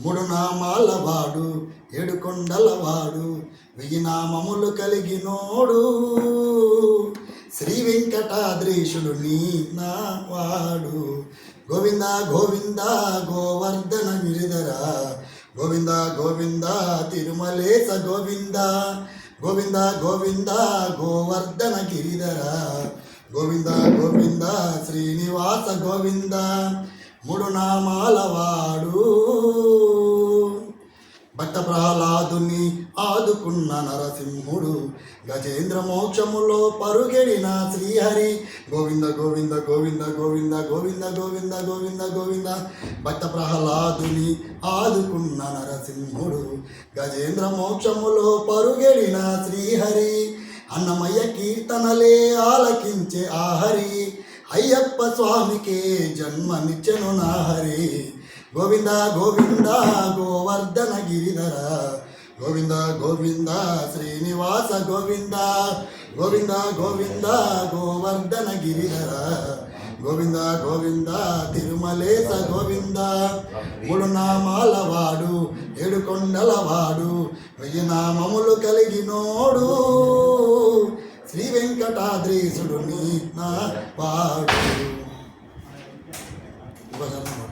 మూడు నామాల వాడు ఏడు కొండల వాడు వెయ్యి నామములు కలిగినోడు. శ్రీ వెంకటాద్రీశుడు నీ నా వాడు గోవింద గోవింద గోవర్ధన గిరిధర. గోవింద గోవింద తిరుమలేశ గోవింద. గోవింద గోవింద గోవర్ధన గిరిధర. గోవింద గోవింద శ్రీనివాస గోవింద. మూడు నామాల వాడు భక్త ప్రహ్లాదుని ఆదుకున్న నరసింహుడు గజేంద్ర మోక్షములో పరుగెడిన శ్రీహరి. గోవింద గోవింద గోవింద గోవింద గోవింద గోవింద గోవింద గోవింద. భక్త ప్రహ్లాదుని ఆదుకున్న నరసింహుడు గజేంద్ర మోక్షములో పరుగెడిన శ్రీహరి. అన్నమయ్య కీర్తనలే ఆలకించే ఆహరి. అయ్యప్ప స్వామికే జన్మనిచ్చెను నా హరి. గోవింద గోవింద గోవర్ధన గిరిధర గోవింద గోవింద శ్రీనివాస గోవింద. గోవింద గోవింద గోవర్ధన గిరిధర గోవింద గోవింద తిరుమలేస గోవింద. మూడు నామాల ఏడు కొండల వాడు వెయ్యి నామములు కలిగినోడు. శ్రీ వెంకటాద్రీశుడు నీ నా వాడు